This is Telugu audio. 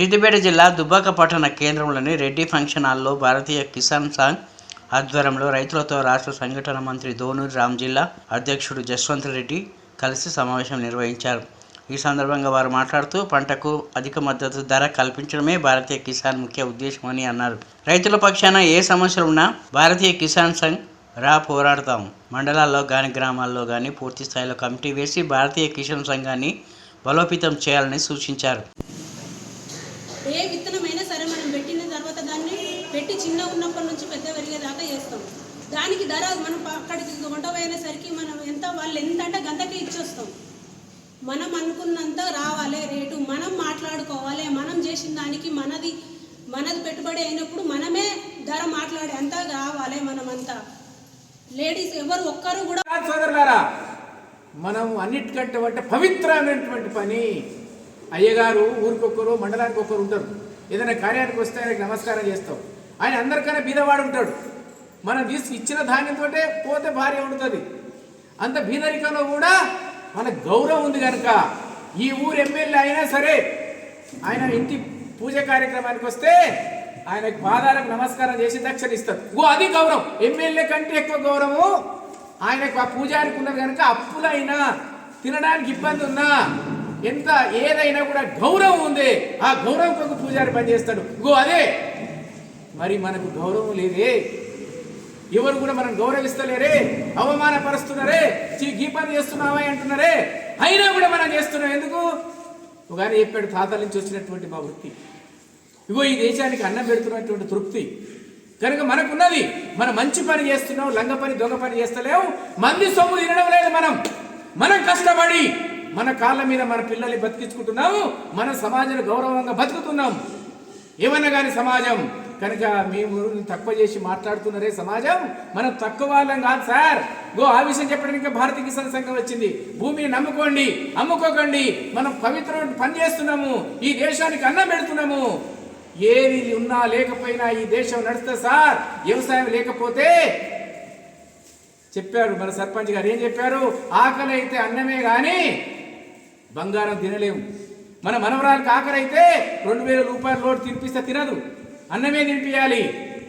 సిద్దిపేట జిల్లా దుబ్బాక పట్టణ కేంద్రంలోని రెడ్డి ఫంక్షన్ హాల్లో భారతీయ కిసాన్ సంఘ్ ఆధ్వర్యంలో రైతులతో రాష్ట్ర సంఘటన మంత్రి ధోనూర్ రామ్ జిల్లా అధ్యక్షుడు జస్వంత్ రెడ్డి కలిసి సమావేశం నిర్వహించారు. ఈ సందర్భంగా వారు మాట్లాడుతూ పంటకు అధిక మద్దతు ధర కల్పించడమే భారతీయ కిసాన్ ముఖ్య ఉద్దేశమని అన్నారు. రైతుల పక్షాన ఏ సమస్యలు ఉన్నా భారతీయ కిసాన్ సంఘ్ రా పోరాడతాం. మండలాల్లో కానీ గ్రామాల్లో కానీ పూర్తి స్థాయిలో కమిటీ వేసి భారతీయ కిసాన్ సంఘాన్ని బలోపేతం చేయాలని సూచించారు. ఏ విత్తనమైనా సరే మనం పెట్టిన తర్వాత దాన్ని పెట్టి చిన్న ఉన్నప్పటి నుంచి పెద్ద పెరిగేదాకా చేస్తాం. దానికి ధర మనం అక్కడికి కొంట పోయేసరికి మనం ఎంత వాళ్ళు ఎంత అంటే గంతకి ఇచ్చేస్తాం. మనం అనుకున్నంత రావాలి రేటు మనం మాట్లాడుకోవాలి మనం చేసిన దానికి మనది మనది పెట్టుబడి అయినప్పుడు మనమే ధర మాట్లాడే అంత రావాలి మనమంతా. లేడీస్ ఎవరు ఒక్కరు కూడా సోదరులారా మనం అన్నిటికంటే అంటే పవిత్రమైనటువంటి పని. అయ్యగారు ఊరికొకరు మండలానికి ఒకరు ఉంటారు. ఏదైనా కార్యానికి వస్తే ఆయనకి నమస్కారం చేస్తాం. ఆయన అందరికన్నా బీదవాడు ఉంటాడు. మనం తీసుకు ఇచ్చిన ధాన్యంతో పోతే భార్య ఉంటుంది అంత బీదరికంలో కూడా మన గౌరవం ఉంది కనుక ఈ ఊరు ఎమ్మెల్యే అయినా సరే ఆయన ఇంటి పూజ కార్యక్రమానికి వస్తే ఆయనకు పాదాలకు నమస్కారం చేసి దక్షిణ ఇస్తారు. ఓ అది గౌరవం. ఎమ్మెల్యే కంటే ఎక్కువ గౌరవం ఆయనకు ఆ పూజారికి ఉన్నది కనుక అప్పులైనా తినడానికి ఇబ్బంది ఉన్నా ఎంత ఏదైనా కూడా గౌరవం ఉంది. ఆ గౌరవం కొరకు పూజారి పనిచేస్తాడు. గో అదే. మరి మనకు గౌరవం లేదే. ఎవరు కూడా మనం గౌరవిస్తలేరే. అవమానపరుస్తున్నారే. చీ- గీ పని చేస్తున్నావా అంటున్నారే. అయినా కూడా మనం చేస్తున్నాం. ఎందుకు? ఒకవేళ చెప్పాడు తాతల నుంచి వచ్చినటువంటి మా వృత్తి. ఇగో ఈ దేశానికి అన్నం పెడుతున్నటువంటి తృప్తి. కనుక మనకున్నది మనం మంచి పని చేస్తున్నాం లంగ పని దొంగ పని చేస్తలేము మంది సొమ్ము తినడం లేదు మనం. మనం కష్టపడి మన కాళ్ళ మీద మన పిల్లల్ని బతికించుకుంటున్నాము మన సమాజాన్ని గౌరవంగా బతుకుతున్నాం ఏమన్నా కానీ సమాజం కనుక మేము తక్కువ చేసి మాట్లాడుతున్నారే సమాజం? మనం తక్కువ వాళ్ళం కాదు సార్. గో ఆ విషయం చెప్పడానికి ఇంకా భారతీయ కిసాన్ సంఘం వచ్చింది. భూమిని నమ్ముకోండి అమ్ముకోకండి. మనం పవిత్ర పని చేస్తున్నాము ఈ దేశానికి అన్నం పెడుతున్నాము. ఏది ఉన్నా లేకపోయినా ఈ దేశం నడుస్తే సార్. వ్యవసాయం లేకపోతే చెప్పారు మన సర్పంచ్ గారు ఏం చెప్పారు? ఆకలి అయితే అన్నమే కానీ బంగారం తినలేము. మన మనవరాలకు కాకరైతే రెండు వేల రూపాయల లోటు తినిపిస్తే తినదు. అన్నమే తినిపించాలి